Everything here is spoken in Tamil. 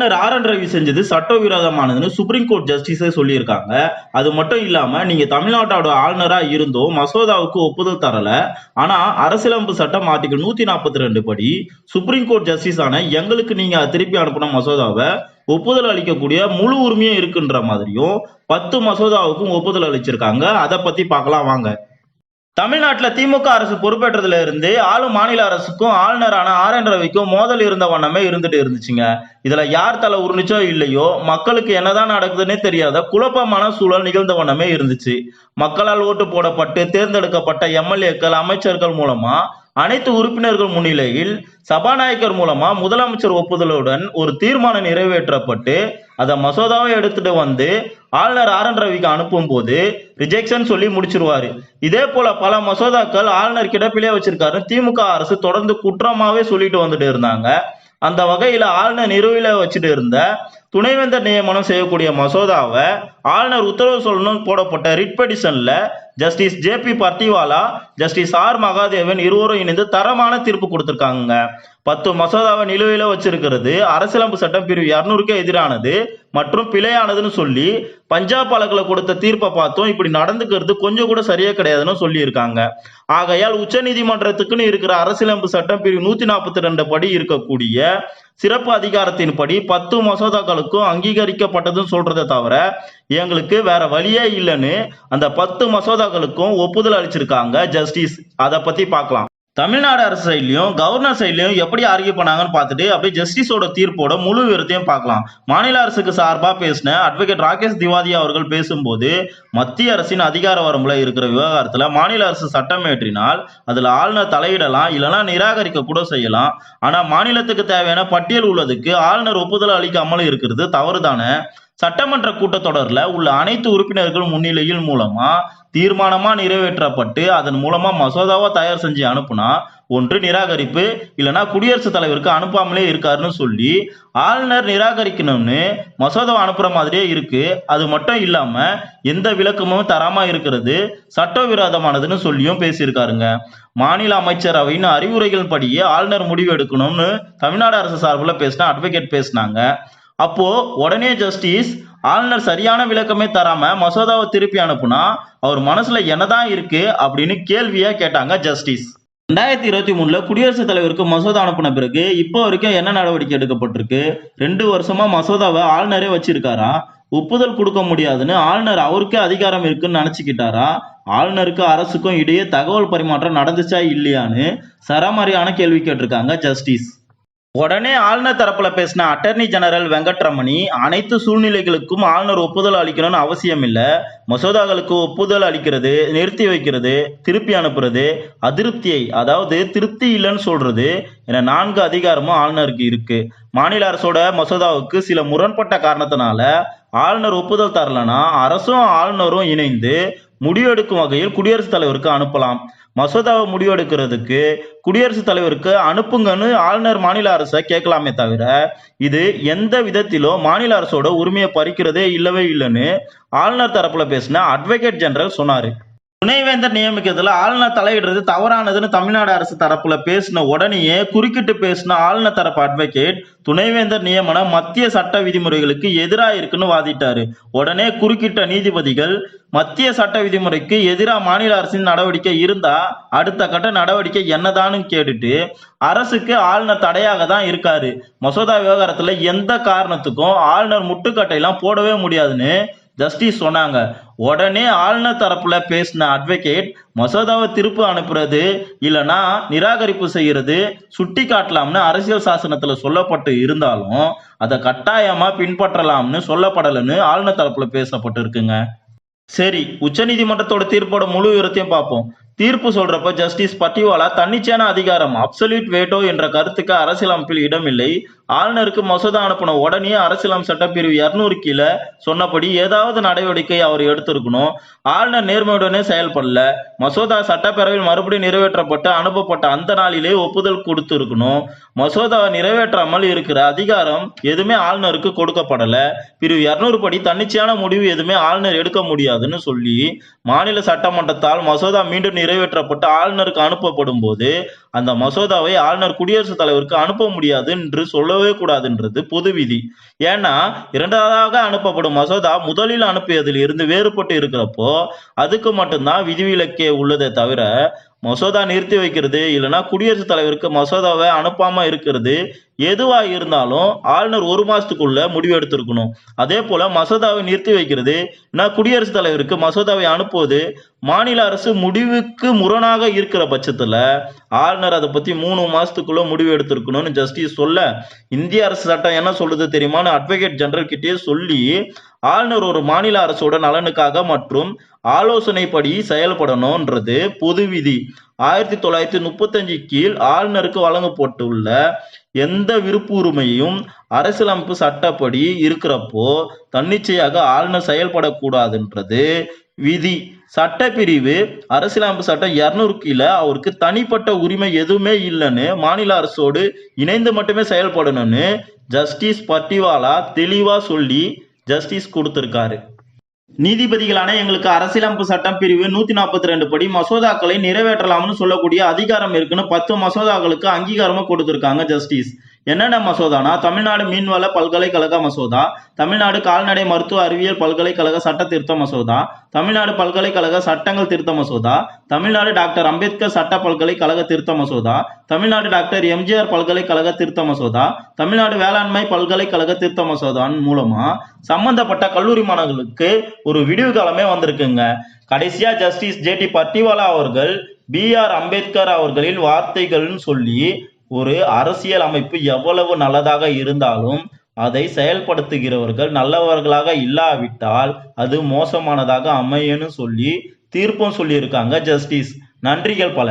கவர்னர் ஆர் என் ரவி செஞ்சது சட்டவிரோதமானதுன்னு சுப்ரீம் கோர்ட் ஜஸ்டிஸே சொல்லியிருக்காங்க. அது மட்டும் இல்லாம நீங்க தமிழ்நாட்டோட ஆளுநரா இருந்தும் மசோதாவுக்கு ஒப்புதல் தரல. ஆனா அரசியலமைப்பு சட்டம் ஆர்டிகல் நூத்தி நாற்பத்தி ரெண்டு படி சுப்ரீம் கோர்ட் ஜஸ்டிஸ் ஆன எங்களுக்கு நீங்க திருப்பி அனுப்பின மசோதாவை ஒப்புதல் அளிக்கக்கூடிய முழு உரிமையும் இருக்குன்ற மாதிரியும் பத்து மசோதாவுக்கும் ஒப்புதல் அளிச்சிருக்காங்க. அதை பத்தி பார்க்கலாம் வாங்க. தமிழ்நாட்டில் திமுக அரசு பொறுப்பேற்றதுல இருந்து ஆளும் மாநில அரசுக்கும் ஆளுநரான ஆர் என் ரவிக்கும் மோதல் இருந்த வண்ணமே இருந்துட்டு இருந்துச்சுங்க. இதுல யார் தலை உருணிச்சோ இல்லையோ மக்களுக்கு என்னதான் நடக்குதுன்னே தெரியாத குழப்பமான சூழல் நிகழ்ந்த வண்ணமே இருந்துச்சு. மக்களால் ஓட்டு போடப்பட்டு தேர்ந்தெடுக்கப்பட்ட எம்எல்ஏக்கள் அமைச்சர்கள் மூலமா அனைத்து உறுப்பினர்கள் முன்னிலையில் சபாநாயகர் மூலமா முதலமைச்சர் ஒப்புதலுடன் ஒரு தீர்மானம் நிறைவேற்றப்பட்டு அதை மசோதாவை எடுத்துட்டு வந்து ஆளுநர் ஆர் என் ரவிக்கு அனுப்பும் போது ரிஜெக்ஷன் சொல்லி முடிச்சிருவாரு. இதே போல பல மசோதாக்கள் ஆளுநர் கிடப்பிலே வச்சிருக்காரு திமுக அரசு தொடர்ந்து குற்றமாவே சொல்லிட்டு வந்துட்டு இருந்தாங்க. அந்த வகையில ஆளுநர் நிறுவில வச்சுட்டு இருந்த துணைவேந்தர் நியமனம் செய்யக்கூடிய மசோதாவை ஆளுநர் உத்தரவு சொல்லணும் போடப்பட்ட writ பெடிஷன்ல justice J B Pardiwala justice R Mahadevan இருவரும் இணைந்து தரமான தீர்ப்பு கொடுத்திருக்காங்க பத்து மசோதாவை நிலுவையில வச்சிருக்கிறது. அரசியலமைப்பு சட்டம் பிரிவு இரநூறுக்கு எதிரானது மற்றும் பிழையானதுன்னு சொல்லி பஞ்சாப் வழக்குல கொடுத்த தீர்ப்பை பார்த்தோம் இப்படி நடந்துக்கிறது கொஞ்சம் கூட சரியே கிடையாதுன்னு சொல்லியிருக்காங்க. ஆகையால் உச்ச நீதிமன்றத்துக்குன்னு இருக்கிற அரசியலமைப்பு சட்டம் பிரிவு நூத்தி நாற்பத்தி ரெண்டு படி இருக்கக்கூடிய சிறப்பு அதிகாரத்தின்படி பத்து மசோதாக்களுக்கும் அங்கீகரிக்கப்பட்டதுன்னு சொல்றதை தவிர எங்களுக்கு வேற வழியே இல்லைன்னு அந்த பத்து மசோதாக்களுக்கும் ஒப்புதல் அளிச்சிருக்காங்க ஜஸ்டிஸ் அதை பத்தி பார்க்கலாம். தமிழ்நாடு அரசு சைட்லயும் கவர்னர் சைட்லயும் எப்படி ஆர்கியூ பண்ணாங்கன்னு பார்த்துட்டு அப்படியே ஜஸ்டிஸோட தீர்ப்போட முழு விவரத்தையும் பார்க்கலாம். மாநில அரசுக்கு சார்பாக பேசின அட்வொகேட் ராகேஷ் திவாதி அவர்கள் பேசும்போது மத்திய அரசின் அதிகார வரம்புல இருக்கிற விவகாரத்தில் மாநில அரசு சட்டம் ஏற்றினால் அதில் ஆளுநர் தலையிடலாம் இல்லைன்னா நிராகரிக்க கூட செய்யலாம். ஆனால் மாநிலத்துக்கு தேவையான பட்டியல் உள்ளதுக்கு ஆளுநர் ஒப்புதல் அளிக்காமல் இருக்கிறது தவறுதானே? சட்டமன்ற கூட்டத்தொடரில் உள்ள அனைத்து உறுப்பினர்கள் முன்னிலையில் மூலமாக தீர்மானமா நிறைவேற்றப்பட்டு அதன் மூலமா மசோதாவா தயார் செஞ்சு அனுப்புனா ஒன்று நிராகரிப்பு இல்லைன்னா குடியரசுத் தலைவருக்கு அனுப்பாமலே இருக்காருன்னு சொல்லி ஆளுநர் நிராகரிக்கணும்னு மசோதாவை அனுப்புற மாதிரியே இருக்கு. அது மட்டும் இல்லாம எந்த விளக்கமும் தராம இருக்கிறது சட்டவிரோதமானதுன்னு சொல்லியும் பேசியிருக்காருங்க. மாநில அமைச்சரவையின் அறிவுரைகள் படியே ஆளுநர் முடிவு எடுக்கணும்னு தமிழ்நாடு அரசு சார்பில் பேசினா அட்வொகேட் பேசினாங்க. அப்போ உடனே ஜஸ்டிஸ் ஆளுநர் சரியான விளக்கமே தராம மசோதாவை திருப்பி அனுப்புனா அவர் மனசுல என்னதான் இருக்கு அப்படின்னு கேள்வியா கேட்டாங்க ஜஸ்டிஸ் ரெண்டாயிரத்தி இருபத்தி மூணுல குடியரசுத் தலைவருக்கு மசோதா அனுப்பின பிறகு இப்போ வரைக்கும் என்ன நடவடிக்கை எடுக்கப்பட்டிருக்கு? ரெண்டு வருஷமா மசோதாவை ஆளுநரே வச்சிருக்காரா? ஒப்புதல் கொடுக்க முடியாதுன்னு ஆளுநர் அவருக்கே அதிகாரம் இருக்குன்னு நினைச்சுக்கிட்டாரா? ஆளுநருக்கும் அரசுக்கும் இடையே தகவல் பரிமாற்றம் நடந்துச்சா இல்லையான்னு சரமாரியான கேள்வி கேட்டிருக்காங்க ஜஸ்டிஸ் உடனே ஆளுநர் தரப்புல பேசின அட்டர்னி ஜெனரல் வெங்கட்ரமணி அனைத்து சூழ்நிலைகளுக்கும் ஆளுநர் ஒப்புதல் அளிக்கணும்னு அவசியம் இல்லை. மசோதாக்களுக்கு ஒப்புதல் அளிக்கிறது நிறுத்தி வைக்கிறது திருப்பி அனுப்புறது அதிருப்தியை அதாவது திருப்தி இல்லைன்னு சொல்றது என நான்கு அதிகாரமும் ஆளுநருக்கு இருக்கு. மாநில அரசோட மசோதாவுக்கு சில முரண்பட்ட காரணத்தினால ஆளுநர் ஒப்புதல் தரலனா அரசும் ஆளுநரும் இணைந்து முடிவெடுக்கும் வகையில் குடியரசுத் தலைவருக்கு அனுப்பலாம். மசோதாவை முடிவெடுக்கிறதுக்கு குடியரசுத் தலைவருக்கு அனுப்புங்கன்னு ஆளுநர் மாநில அரசை கேட்கலாமே தவிர இது எந்த விதத்திலோ மாநில அரசோட உரிமையை பறிக்கிறதே இல்லவே இல்லைன்னு ஆளுநர் தரப்புல பேசின அட்வொகேட் ஜெனரல் சொன்னாரு. துணைவேந்தர் நியமிக்கிறதுல ஆளுநர் தலையிடுறது தவறானதுன்னு தமிழ்நாடு அரசு தரப்புல பேசின உடனேயே குறுக்கிட்டு பேசின ஆளுநர் தரப்பு அட்வொகேட் துணைவேந்தர் நியமனம் மத்திய சட்ட விதிமுறைகளுக்கு எதிராக இருக்குன்னு வாதிட்டாரு. உடனே குறுக்கிட்ட நீதிபதிகள் மத்திய சட்ட விதிமுறைக்கு எதிராக மாநில அரசின் நடவடிக்கை இருந்தா அடுத்த கட்ட நடவடிக்கை என்னதான்னு கேட்டுட்டு அரசுக்கு ஆளுநர் தடையாக தான் இருக்காரு. மசோதா விவகாரத்துல எந்த காரணத்துக்கும் ஆளுநர் முட்டுக்கட்டையெல்லாம் போடவே முடியாதுன்னு ஜஸ்டிஸ் சொன்னாங்க. உடனே ஆளுநர் தரப்புல பேசின அட்வொகேட் மசோதாவை திருப்பு அனுப்புறது இல்லைன்னா நிராகரிப்பு செய்யறது சுட்டி காட்டலாம்னு அரசியல் சாசனத்துல சொல்லப்பட்டு இருந்தாலும் அதை கட்டாயமா பின்பற்றலாம்னு சொல்லப்படலைன்னு ஆளுநர் தரப்புல பேசப்பட்டு இருக்குங்க சரி உச்சநீதிமன்றத்தோட தீர்ப்போட முழு விவரத்தையும் பார்ப்போம். தீர்ப்பு சொல்றப்ப ஜஸ்டிஸ் பட்டிவாலா தன்னிச்சையான அதிகாரம் அப்சல்யூட் வேட்டோ என்ற கருத்துக்கு அரசியலமைப்பில் இடமில்லை. ஆளுநருக்கு மசோதா அனுப்பின உடனே அரசியலமைப்பு சட்டப்பிரிவு இருநூறு கீழே சொன்னபடி ஏதாவது நடவடிக்கை அவர் எடுத்திருக்கணும். ஆளுநர் நேர்மையுடனே செயல்படல. மசோதா சட்டப்பேரவையில் மறுபடியும் நிறைவேற்றப்பட்டு அனுப்பப்பட்ட அந்த நாளிலே ஒப்புதல் கொடுத்து இருக்கணும் மசோதாவை நிறைவேற்றாமல் இருக்கிற அதிகாரம் எதுவுமே ஆளுநருக்கு கொடுக்கப்படல. பிரிவு இருநூறு படி தன்னிச்சையான முடிவு எதுவுமே ஆளுநர் எடுக்க முடியாதுன்னு சொல்லி மாநில சட்டமன்றத்தால் மசோதா மீண்டும் நிறைவேற்றப்பட்டு ஆளுநருக்கு அனுப்பப்படும் போது அந்த மசோதாவை ஆளுநர் குடியரசுத் தலைவருக்கு அனுப்ப முடியாது என்று சொல்லவே கூடாதுன்றது பொது விதி. ஏன்னா இரண்டாவதாக அனுப்பப்படும் மசோதா முதலில் அனுப்பியதில் இருந்து வேறுபட்டு இருக்கிறப்போ அதுக்கு மட்டும்தான் விதிவிலக்கே உள்ளதே தவிர மசோதா நிறுத்தி வைக்கிறது இல்லைன்னா குடியரசுத் தலைவருக்கு மசோதாவை அனுப்பாம இருக்கிறது எதுவா இருந்தாலும் ஆளுநர் ஒரு மாசத்துக்குள்ள முடிவு எடுத்திருக்கணும். அதே போல மசோதாவை நிறுத்தி வைக்கிறது நான் குடியரசுத் தலைவருக்கு மசோதாவை அனுப்புவது மாநில அரசு முடிவுக்கு முரணாக இருக்கிற பட்சத்துல ஆளுநர் அதை பத்தி மூணு மாசத்துக்குள்ள முடிவு எடுத்திருக்கணும்னு ஜஸ்டிஸ் சொல்ல இந்திய அரசு சட்டம் என்ன சொல்லுது தெரியுமான்னு அட்வொகேட் ஜெனரல் கிட்டே சொல்லி ஆளுநர் ஒரு மாநில அரசோட நலனுக்காக மற்றும் ஆலோசனைப்படி செயல்படணும்ன்றது பொது விதி. ஆயிரத்தி தொள்ளாயிரத்தி முப்பத்தஞ்சு கீழ் ஆளுநருக்கு வழங்கப்பட்டுள்ள எந்த விருப்பு உரிமையும் அரசியலமைப்பு சட்டப்படி இருக்கிறப்போ தன்னிச்சையாக ஆளுநர் செயல்படக்கூடாதுன்றது விதி. சட்டப்பிரிவு அரசியலமைப்பு சட்டம் இருநூறு கீழே அவருக்கு தனிப்பட்ட உரிமை எதுவுமே இல்லைன்னு மாநில அரசோடு இணைந்து மட்டுமே செயல்படணும்னு ஜஸ்டிஸ் பட்டிவாலா தெளிவாக சொல்லி ஜஸ்டிஸ் கொடுத்திருக்காரு. நீதிபதிகளான எங்களுக்கு அரசியலமைப்பு சட்டம் பிரிவு நூத்தி நாற்பத்தி ரெண்டு படி மசோதாக்களை நிறைவேற்றலாம்னு சொல்லக்கூடிய அதிகாரம் இருக்குன்னு பத்து மசோதாக்களுக்கு அங்கீகாரமும் கொடுத்திருக்காங்க ஜஸ்டிஸ் என்னென்ன மசோதானா? தமிழ்நாடு மீன்வள பல்கலைக்கழக மசோதா தமிழ்நாடு கால்நடை மருத்துவ அறிவியல் பல்கலைக்கழக சட்ட திருத்த மசோதா தமிழ்நாடு பல்கலைக்கழக சட்டங்கள் திருத்த மசோதா தமிழ்நாடு டாக்டர் அம்பேத்கர் சட்ட பல்கலைக்கழக திருத்த மசோதா தமிழ்நாடு டாக்டர் எம்ஜிஆர் பல்கலைக்கழக திருத்த மசோதா தமிழ்நாடு வேளாண்மை பல்கலைக்கழக திருத்த மசோதான் மூலமா சம்பந்தப்பட்ட கல்லூரி மாணவர்களுக்கு ஒரு விடிவு காலமே வந்திருக்குங்க. கடைசியா ஜஸ்டிஸ் ஜே டி பட்டிவாலா அவர்கள் பி ஆர் அம்பேத்கர் அவர்களின் வார்த்தைகள்னு சொல்லி ஒரு அரசியல் அமைப்பு எவ்வளவு நல்லதாக இருந்தாலும் அதை செயல்படுத்துகிறவர்கள் நல்லவர்களாக இல்லாவிட்டால் அது மோசமானதாக அமையன்னு சொல்லி தீர்ப்பும் சொல்லியிருக்காங்க ஜஸ்டிஸ் நன்றிகள் பல.